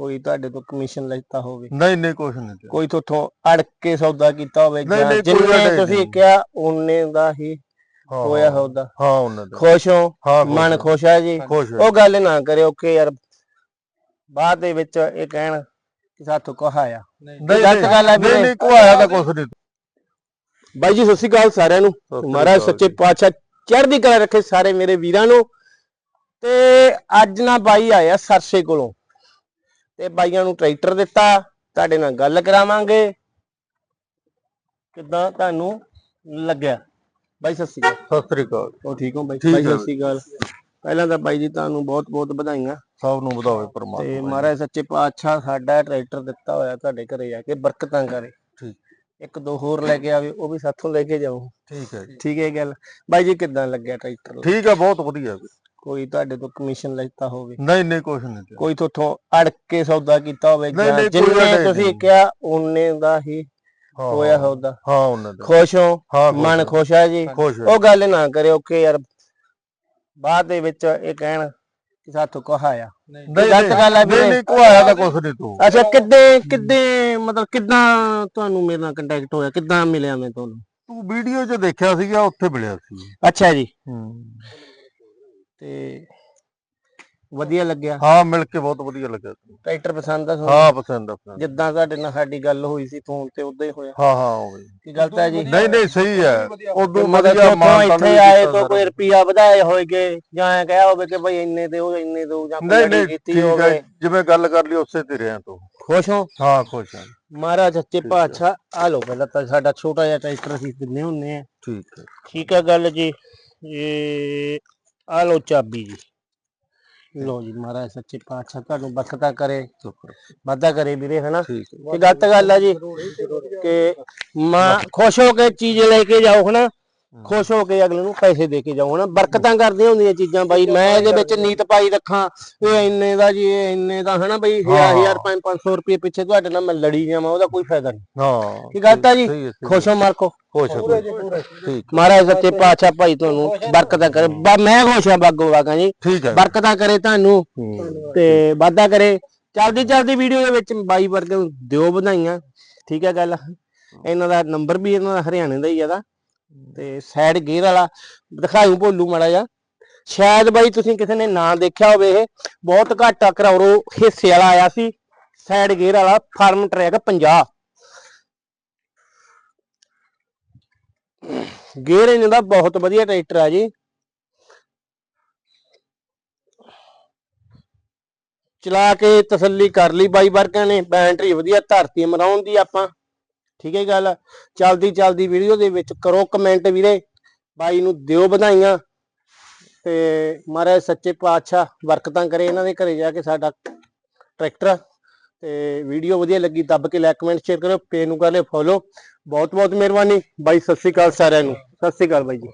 ਕੋਈ ਤੁਹਾਡੇ ਤੋਂ ਕਮਿਸ਼ਨ ਲੈਤਾ ਹੋਵੇ। ਨਹੀਂ ਨਹੀਂ ਕੁਛ ਨਹੀਂ। ਕੋਈ ਤੁਹਾਥੋਂ ਅੜ ਕੇ ਸੌਦਾ ਕੀਤਾ ਹੋਵੇ ਨਹੀਂ, ਜਾਂ ਨਹੀਂ, ਕੋਈ ਜਿੰਨੇ ਅੜੇ ਤੁਸੀਂ ਨਹੀਂ। ਕਿਹਾ ਉਹਨੇ ਦਾ ਹੀ ਹਾਂ, ਹੋਇਆ ਸੌਦਾ। ਹਾਂ ਉਹਨਾਂ ਦਾ। ਖੁਸ਼ ਹੋ? ਹਾਂ ਮਨ ਖੁਸ਼ ਹੈ ਜੀ? ਖੁਸ਼। ਉਹ ਗੱਲ ਨਾ ਕਰਿਓ ਕਿ ਯਾਰ ਬਾਅਦ ਦੇ ਵਿੱਚ ਇਹ ਕਹਿਣ ਕਿ ਸਾਥੋਂ ਕਹਾਇਆ ਨਹੀਂ ਗਲਤ ਗੱਲ ਹੈ ਵੀਰੇ। ਨਹੀਂ ਨਹੀਂ ਕੋਈ ਆਇਆ ਤਾਂ ਕੁਛ ਨਹੀਂ। ਬਾਈ ਜੀ ਸਤਿ ਸ਼੍ਰੀ ਅਕਾਲ ਸਾਰਿਆਂ ਨੂੰ। ਸ੍ਰੀ ਮਹਾਰਾਜ ਅਕਾਲ ਸੱਚੇ ਜੀ। ਪਾਤਸ਼ਾਹ ਚੜ੍ਹਦੀ ਕਲਾ ਰੱਖੇ ਸਾਰੇ ਮੇਰੇ ਵੀਰਾਂ ਨੂੰ। ਤੇ ਅੱਜ ਨਾ ਬਾਈ ਆਇਆ ਸਰਸੇ ਕੋਲੋਂ। ਤੇ ਬਾਈਆਂ ਨੂੰ ਟਰੈਕਟਰ ਦਿੱਤਾ ਤੁਹਾਡੇ ਨਾਲ ਗੱਲ ਕਰਾਵਾਂਗੇ। ਕਿੱਦਾਂ ਤੁਹਾਨੂੰ ਲੱਗਿਆ? ਬਾਈ ਸਤਿ ਸ਼੍ਰੀ ਅਕਾਲ। ਸਤਿ ਸ੍ਰੀ ਅਕਾਲ। ਉਹ ਠੀਕ ਹੋ ਬਾਈ? ਬਾਈ ਸਤਿ ਸ਼੍ਰੀ ਅਕਾਲ। ਪਹਿਲਾਂ ਤਾਂ ਬਾਈ ਜੀ ਤੁਹਾਨੂੰ ਬਹੁਤ ਬਹੁਤ ਵਧਾਈਆਂ। ਸਭ ਨੂੰ ਵਧਾਵੇ ਤੇ ਪਰਮਾਤਮਾ ਮਹਾਰਾਜ ਸੱਚੇ ਪਾਤਸ਼ਾਹ ਸਾਡਾ ਟਰੈਕਟਰ ਦਿੱਤਾ ਹੋਇਆ ਤੁਹਾਡੇ ਘਰੇ ਆ ਕੇ ਬਰਕਤਾਂ ਕਰੇ। ਠੀਕ। ਇੱਕ ਦੋ ਹੋਰ ਲੈ ਕੇ ਆਵੇ ਉਹ ਵੀ ਸਾਥੋਂ ਲੈ ਕੇ ਜਾਓ ਠੀਕ ਹੈ ਠੀਕ ਹੈ ਗੱਲ। ਬਾਈ ਜੀ ਕਿੱਦਾਂ ਲੱਗਿਆ ਟਰੈਕਟਰ? ਠੀਕ ਹੈ ਬਹੁਤ ਵਧੀਆ ਜੀ। ਕੋਈ ਤੁਹਾਡੇ ਤੋਂ ਕਮਿਸ਼ਨ ਲੈਤਾ ਹੋਵੇ। ਨਹੀਂ ਨਹੀਂ ਕੁਛ ਨਹੀਂ। ਕੋਈ ਤੁਹਾਥੋਂ ਅੜ ਕੇ ਸੌਦਾ ਕੀਤਾ ਹੋਵੇ ਨਹੀਂ, ਜਾਂ ਨਹੀਂ, ਕੋਈ ਜਿੰਨੇ ਅੜੇ ਤੁਸੀਂ ਨਹੀਂ। ਕਿਹਾ ਉਹਨੇ ਦਾ ਹੀ ਹਾਂ, ਹੋਇਆ ਸੌਦਾ। ਹਾਂ ਉਹਨਾਂ ਦਾ। ਖੁਸ਼ ਹੋ? ਹਾਂ ਖੁਸ਼ ਮਨ ਹੈ। ਖੁਸ਼ ਹੈ ਜੀ? ਖੁਸ਼। ਉਹ ਗੱਲ ਨਾ ਕਰਿਓ ਕਿ ਯਾਰ ਬਾਅਦ ਦੇ ਵਿੱਚ ਇਹ ਕਹਿਣ ਕਿ ਸਾਥੋਂ ਕਹਾਇਆ ਨਹੀਂ। ਗਲਤ ਗੱਲ ਹੈ ਨਹੀਂ ਵੀਰੇ। ਨਹੀਂ ਕੋਈ ਆਇਆ ਤਾਂ ਕੁਛ ਨਹੀਂ ਤੂੰ। ਅੱਛਾ ਕਿੱਦੇ ਕਿੱਦੇ ਮਤਲਬ ਕਿੱਦਾਂ ਤੁਹਾਨੂੰ ਮੇਰੇ ਨਾਲ ਕੰਟੈਕਟ ਹੋਇਆ? ਕਿੱਦਾਂ ਮਿਲਿਆ ਮੈਂ ਤੁਹਾਨੂੰ? ਤੂੰ ਵੀਡੀਓ 'ਚ ਦੇਖਿਆ ਸੀਗਾ ਉੱਥੇ ਮਿਲਿਆ ਸੀ। ਅੱਛਾ ਜੀ। ਹੂੰ। ਤੇ ਵਧੀਆ ਲੱਗਿਆ। ਹਾਂ ਮਿਲ ਕੇ ਬਹੁਤ ਵਧੀਆ ਲੱਗਾ ਤੈਨੂੰ। ਟਰੈਕਟਰ ਪਸੰਦ ਆ ਤੁਹਾਨੂੰ? ਹਾਂ ਪਸੰਦ ਆ ਪਸੰਦ ਜਿੱਦਾਂ ਤੁਹਾਡੇ ਨਾਲ ਸਾਡੀ ਗੱਲ ਹੋਈ ਸੀ ਫੋਨ ਤੇ ਉਦਾਂ ਹੀ ਹੋਇਆ। ਹਾਂ ਹਾਂ ਉਹ। ਵੀ। ਕੀ ਗਲਤ ਹੈ ਜੀ? ਨਹੀਂ ਨਹੀਂ ਸਹੀ ਹੈ। ਉਦੋਂ ਮਤਲਬ ਵਧੀਆ ਮਾਨ ਇੱਥੇ ਆਏ ਤੋਂ ਕੋਈ ਰੁਪਿਆ ਵਧਾਏ ਹੋਏਗੇ ਜਾਂ ਐਂ ਕਿਹਾ ਹੋਵੇ ਕਿ ਭਾਈ ਇੰਨੇ ਦਿਓ ਇੰਨੇ ਦਿਓ ਜਾਂ ਕੋਈ ਨਹੀਂ ਕੀਤੀ ਹੋਵੇ ਹੈ। ਜਿਵੇਂ ਗੱਲ ਕਰ ਲਈ ਉਸੇ ਤੇ ਰਿਆਂ ਤੂੰ ਖੁਸ਼ ਹੋ? ਹਾਂ ਖੁਸ਼ ਹਾਂ। ਮਹਾਰਾਜ ਸੱਚੇ ਪਾਤਸ਼ਾਹ ਆ ਲੋ ਪਹਿਲਾਂ ਤਾਂ ਸਾਡਾ ਛੋਟਾ ਜਿਹਾ ਟਰੈਕਟਰ ਅਸੀਂ ਦਿੰਨੇ ਹੁੰਨੇ ਆ ਠੀਕ ਹੈ। ਠੀਕ ਹੈ ਗੱਲ ਜੀ। ਇਹ ਆ ਲੋ ਚਾਬੀ ਜੀ। ਲੋ ਜੀ ਮਹਾਰਾਜ ਸੱਚੇ ਪਾਤਸ਼ਾਹ ਤੁਹਾਨੂੰ ਬਖਤਾ ਕਰੇ ਵਾਧਾ ਕਰੇ ਵੀਰੇ ਹਨਾ? ਇਹ ਗਲਤ ਗੱਲ ਆ ਜੀ ਕਿ ਮਾਂ ਖੁਸ਼ ਹੋ ਕੇ ਚੀਜ਼ ਲੈ ਕੇ ਜਾਓ ਹਨਾ? ਖੁਸ਼ ਹੋ ਕੇ ਅਗਲੇ ਨੂੰ ਪੈਸੇ ਦੇ ਕੇ ਜਾਓ ਹਨਾ? ਬਰਕਤਾਂ ਕਰਦੀਆਂ ਹੁੰਦੀਆਂ ਚੀਜ਼ਾਂ ਬਾਈ ਮੈਂ ਇਹਦੇ ਵਿੱਚ ਨੀਤ ਪਾਈ ਰੱਖਾਂ ਇਹ ਇੰਨੇ ਦਾ ਜੀ ਇਹ ਇੰਨੇ ਦਾ ਹਨਾ ਬਈ ਹਾਂ। 1000 500 ਰੁਪਏ ਪਿੱਛੇ ਤੁਹਾਡੇ ਨਾਲ ਮੈਂ ਲੜੀ ਜਾਵਾਂ ਉਹਦਾ ਕੋਈ ਫਾਇਦਾ ਨਹੀਂ। ਹਾਂ ਕੀ ਗਲਤ ਆ ਜੀ। ਖੁਸ਼ ਹੋ ਮਾਰਕੋ ਖੁਸ਼ ਹਾਂ। ਠੀਕ ਮਹਾਰਾਜ ਸੱਚੇ ਪਾਤਸ਼ਾਹ ਭਾਈ ਤੁਹਾਨੂੰ ਬਰਕਤਾਂ ਕਰੇ। ਬਾ- ਮੈਂ ਖੁਸ਼ ਹਾਂ ਬਾਗੋ ਬਾਗਾ ਜੀ। ਠੀਕ ਹੈ। ਬਰਕਤਾਂ ਕਰੇ ਤੁਹਾਨੂੰ। ਤੇ ਵਾਧਾ ਕਰੇ। ਚਲਦੀ ਚਲਦੀ ਵੀਡੀਓ ਦੇ ਵਿੱਚ ਬਾਈ ਵਰਗੇ ਨੂੰ ਦਿਓ ਵਧਾਈਆਂ। ਠੀਕ ਹੈ ਗੱਲ। ਇਹਨਾਂ ਦਾ ਨੰਬਰ ਵੀ ਇਹਨਾਂ ਦਾ ਹਰਿਆਣੇ ਦਾ ਹੀ ਆਦਾ ਤੇ ਸਾਈਡ ਗੇਅਰ ਵਾਲਾ, ਦਿਖਾਇਓ ਭੋਲੂ ਮਾੜਾ ਜਿਹਾ। ਸ਼ਾਇਦ ਬਾਈ ਤੁਸੀਂ ਕਿਸੇ ਨੇ ਨਾ ਦੇਖਿਆ ਹੋਵੇ ਇਹ, ਬਹੁਤ ਘੱਟ ਕਰੌਰੋ ਹਿੱਸੇ ਵਾਲਾ ਆਇਆ ਸੀ। ਸਾਈਡ ਗੇਅਰ ਵਾਲਾ, ਫਾਰਮ ਟਰੈਕ 50 ਗੇਅਰ ਇਹਨਾਂ ਦਾ ਬਹੁਤ ਵਧੀਆ ਟਰੈਕਟਰ ਆ ਜੀ। ਚਲਾ ਕੇ ਤਸੱਲੀ ਕਰ ਲਈ ਬਾਈ ਵਰਗਾਂ ਨੇ ਬੈਟਰੀ ਵਧੀਆ ਧਰਤੀ ਮਰਾਉਣ ਦੀ ਆਪਾਂ। ਠੀਕ ਹੈ ਗੱਲ? ਚਲਦੀ ਚਲਦੀ ਵੀਡੀਓ ਦੇ ਵਿੱਚ ਕਰੋ ਕਮੈਂਟ ਵੀਰੇ। ਬਾਈ ਨੂੰ ਦਿਓ ਵਧਾਈਆਂ। ਤੇ ਮਹਾਰਾਜ ਸੱਚੇ ਪਾਤਸ਼ਾਹ ਬਰਕਤਾਂ ਕਰੇ ਇਹਨਾਂ ਦੇ ਘਰੇ ਜਾ ਕੇ ਸਾਡਾ ਟਰੈਕਟਰ। ਤੇ ਵੀਡੀਓ ਵਧੀਆ ਲੱਗੀ ਦੱਬ ਕੇ ਲਾਈਕ ਕਮੈਂਟ ਸ਼ੇਅਰ ਕਰੋ ਪੇ ਨੂੰ ਕਰ ਲਿਓ ਫੋਲੋ ਬਹੁਤ ਬਹੁਤ ਮਿਹਰਬਾਨੀ। ਬਾਈ, ਸਤਿ ਸ੍ਰੀ ਅਕਾਲ ਸਾਰਿਆਂ ਨੂੰ। ਸਤਿ ਸ੍ਰੀ ਅਕਾਲ ਬਾਈ ਜੀ।